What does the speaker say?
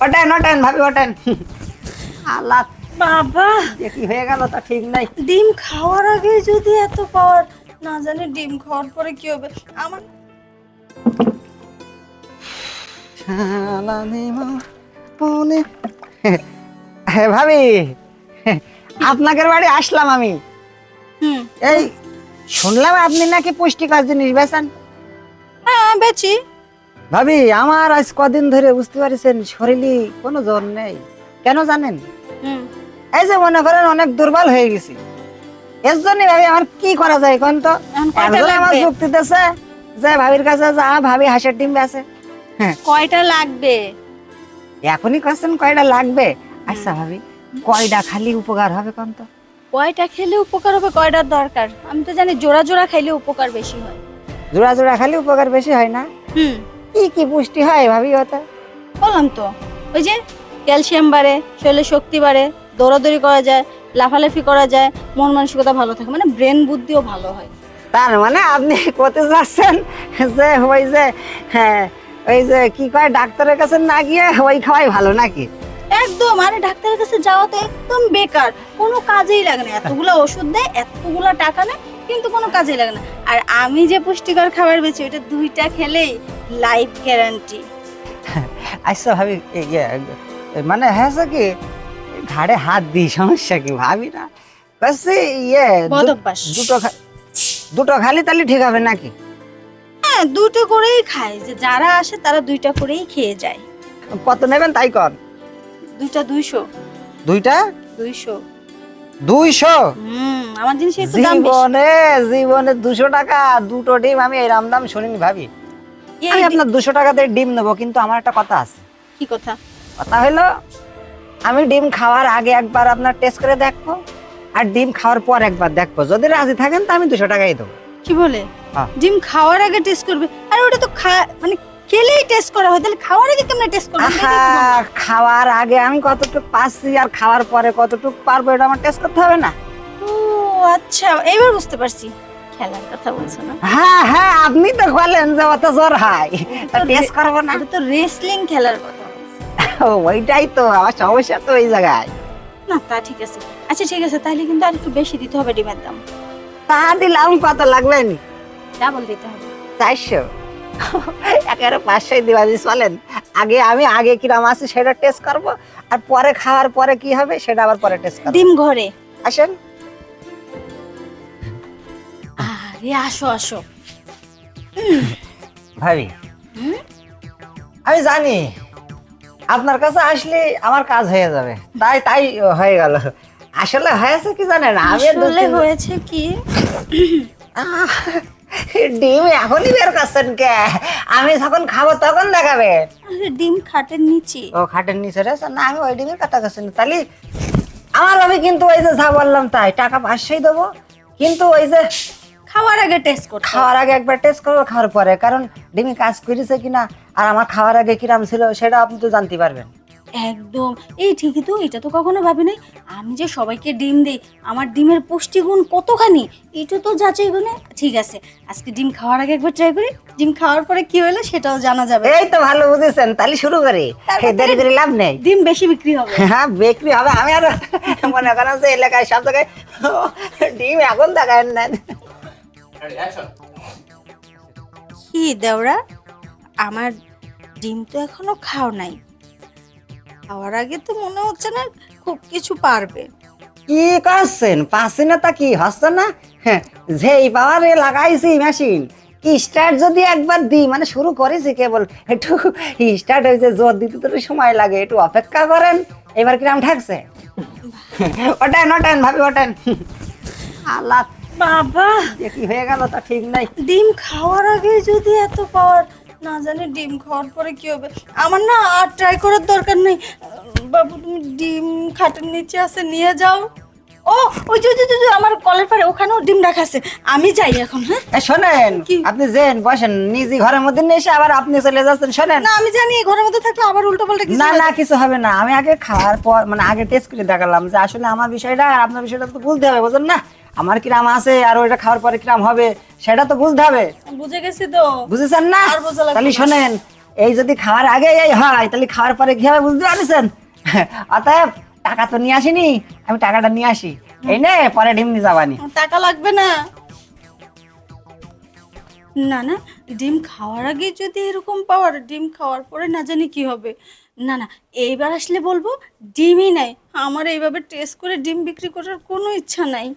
ওঠেন ওঠেন ভাবি ওঠেন আল্লাহ বাবা। কি হয়ে গেল তা ঠিক নাই। ডিম খাওয়ার আগে যদি এত পাওয়ার না জানি ডিম খাওয়ার পরে কি হবে। আমার হ্যাঁ ভাবি আপনাদের বাড়ি আসলাম আমি। হুম। এই শুনলাম আপনি নাকি পুষ্টিকর জিনিস বেছেন হ্যাঁ বেচি। ভাবি আমার আজ কদিন ধরে বুঝতে পারছেন শরীরে কোনো জ্বর নেই। কেন জানেন? এই যে মনে করেন অনেক দুর্বল হয়ে গেছি। এর জন্য ভাবি আমার কি করা যায় কোন তো? আমার যুক্তি দিতেছে যে ভাবির কাছে যা ভাবি হাঁসের ডিম বেছে। হ্যাঁ। কয়টা লাগবে? এখনই কোশ্চেন কয়টা লাগবে? আচ্ছা ভাবি কয়টা খালি উপকার হবে কোন তো? কয়টা খেলে উপকার হবে কয়টার দরকার? আমি তো জানি জোড়া জোড়া খাইলে উপকার বেশি হয়। জোড়া জোড়া খালি উপকার বেশি হয় না? হুম। কি কি পুষ্টি হয় ভাবি ওটা বললাম তো ওই যে ক্যালসিয়াম বাড়ে শরীরে শক্তি বাড়ে দৌড়াদৌড়ি করা যায় লাফালাফি করা যায় মন মানসিকতা ভালো থাকে মানে ব্রেন বুদ্ধিও ভালো হয়। তার মানে আপনি কোথায় যাচ্ছেন যে ওই যে হ্যাঁ ওই যে কি কয় ডাক্তারের কাছে না গিয়ে ওই খাওয়াই ভালো নাকি? একদম আরে ডাক্তারের কাছে যাওয়া তো একদম বেকার কোনো কাজেই লাগে না এতগুলো ওষুধ দেয় এতগুলো টাকা নেয় কিন্তু কোনো কাজেই লাগে না। আর আমি যে পুষ্টিকর খাবার বেছি ওটা দুইটা খেলেই লাইফ গ্যারান্টি আচ্ছা ভাবি মানে হ্যাঁ কি ঘাড়ে হাত দিই সমস্যা কি ভাবি না? ইয়ে দু- দুটো দুটো খালি তাহলে ঠিক হবে নাকি? হ্যাঁ দুটো করেই খায়। যে যারা আসে তারা দুইটা করেই খেয়ে যায়। কত নেবেন তাই কর। দুইটা দুইশো। দুইটা? দুইশো। দুইশো? হুম আমার জিনিস জীবনে জীবনে দুশো টাকা দুটো ডিম আমি এই রাম দাম শুনিনি ভাবি। আমি আপনার দুশো টাকাতে ডিম নেব কিন্তু আমার একটা কথা আছে। কি কথা? কথা হলো আমি ডিম খাওয়ার আগে একবার আপনার টেস্ট করে দেখব আর ডিম খাওয়ার পর একবার দেখব। যদি রাজি থাকেন তো আমি দুশো টাকাই দেবো। কি বলে? হ্যাঁ। ডিম খাওয়ার আগে টেস্ট করবে? আর ওটা তো খা মানে খেলেই টেস্ট করা হয় তাহলে খাওয়ার আগে কেমনে টেস্ট করবে। খাওয়ার আগে আমি কতটুকু পাচ্ছি আর খাওয়ার পরে কতটুকু পারব এটা আমার টেস্ট করতে হবে না। ও আচ্ছা এবার বুঝতে পারছি। খেলার কথা বলছো না? হ্যাঁ হ্যাঁ আপনি তো বলেন যে অত জ্বর হয়। তা টেস্ট করব না। তো রেসলিং খেলার কথা ও, ওইটাই তো আমার সমস্যা তো ওই জায়গায়। না তা ঠিক আছে। আচ্ছা ঠিক আছে তাহলে কিন্তু আর একটু বেশি দিতে হবে ডিমের দাম। তা দিলাম কত লাগবে? নি ডাবল দিতে হবে। চারশো। একেবারে পাঁচশোই দিবা দিস বলেন। আগে আমি আগে কিরাম আছে সেটা টেস্ট করব আর পরে খাওয়ার পরে কি হবে সেটা আবার পরে টেস্ট করব। ডিম ঘরে। আসেন। আরে আসো আসো। ভাবি। আমি জানি আপনার কাছে আসলে আমার কাজ হয়ে যাবে। তাই তাই হয়ে গেল। আসলে হয়েছে কি জানেন আমি আসলে হয়েছে কি? ডিম এখনই বের করছেন কে? আমি যখন খাব তখন দেখাবে। ডিম খাটের নিচে। ও খাটের নিচে রয়েছে? না আমি ওই ডিমের কথা করছি না। তাহলে আমার আমি কিন্তু ওই যে যা বললাম তাই টাকা পাঁচশোই দেবো। কিন্তু ওই যে খাওয়ার আগে টেস্ট করতে খাওয়ার আগে একবার টেস্ট করব খাওয়ার পরে। কারণ ডিমি কাজ করেছে কিনা আর আমার খাওয়ার আগে কিরাম ছিল সেটা আপনি তো জানতে পারবেন। একদম। এই ঠিকই তো এটা তো কখনো ভাবি নাই। আমি যে সবাইকে ডিম দিই আমার ডিমের পুষ্টিগুণ কতখানি এটা তো যাচাই গুণে ঠিক আছে। আজকে ডিম খাওয়ার আগে একবার ট্রাই করি ডিম খাওয়ার পরে কি হলো সেটাও জানা যাবে। এই তো ভালো বুঝেছেন তাহলে শুরু করি। দেরি করে লাভ নেই। ডিম বেশি বিক্রি হবে। হ্যাঁ বিক্রি হবে। আমি আর মনে করেন যে এলাকায় সব জায়গায় ডিম এখন দেখায় না। কি দেওরা? আমার ডিম তো এখনও খাও নাই। খাওয়ার আগে তো মনে হচ্ছে না খুব কিছু পারবে। কি করছেন? পাচ্ছি না তা কি হচ্ছে না? হ্যাঁ, যেই পাওয়ারে লাগাইছি মেশিন স্টার্ট যদি একবার দিই মানে শুরু করেছি কেবল একটু স্টার্ট হয়েছে জোর দিতে তো একটু সময় লাগে একটু অপেক্ষা করেন এবার কিরাম ঠাকছে? ওটেন ওটেন ভাবি ওটেন আল্লাহ বাবা। কি হয়ে গেল? তা ঠিক নাই। ডিম খাওয়ার আগে যদি এত পাওয়ার না জানি ডিম খাওয়ার পরে কি হবে। আমার না আর ট্রাই করার দরকার নেই। বাবু তুমি ডিম খাটের নিচে আছে নিয়ে যাও। ও ওই যে ওই যে, আমার কলের পারে ওখানেও ডিম রাখা আছে। আমি যাই এখন হ্যাঁ? এ, শোনেন কি? আপনি যেন বসেন নিজে ঘরের মধ্যে নিয়ে এসে আবার আপনি চলে যাচ্ছেন শোনেন। না আমি জানি এই ঘরের মধ্যে থাকলে আবার উল্টো পাল্টা কিছু না না কিছু হবে না। আমি আগে খাওয়ার পর মানে আগে টেস্ট করে দেখালাম যে আসলে আমার বিষয়টা আর আপনার বিষয়টা তো বুঝতে হবে বুঝলেন না? আমার কিরাম আছে আর ওইটা খাওয়ার পরে কিরাম হবে সেটা তো বুঝতে হবে। বুঝে গেছি তো। বুঝেছেন না? আর বোঝা লাগবে তাহলে না। শোনেন এই যদি খাওয়ার আগে এই হয় তাহলে খাওয়ার পরে কি হবে বুঝতে পারছেন? অতএব টাকা তো নিয়ে আসিনি, আমি টাকাটা নিয়ে আসি। এই নে, পরে ডিম নিয়ে যাবানি। টাকা লাগবে না। না না, ডিম খাওয়ার আগে যদি এরকম পাওয়ার, ডিম খাওয়ার পরে না জানি কি হবে। না না, এইবার আসলে বলব, ডিমই নাই। আমার এইভাবে টেস্ট করে ডিম বিক্রি করার কোনো ইচ্ছা নাই।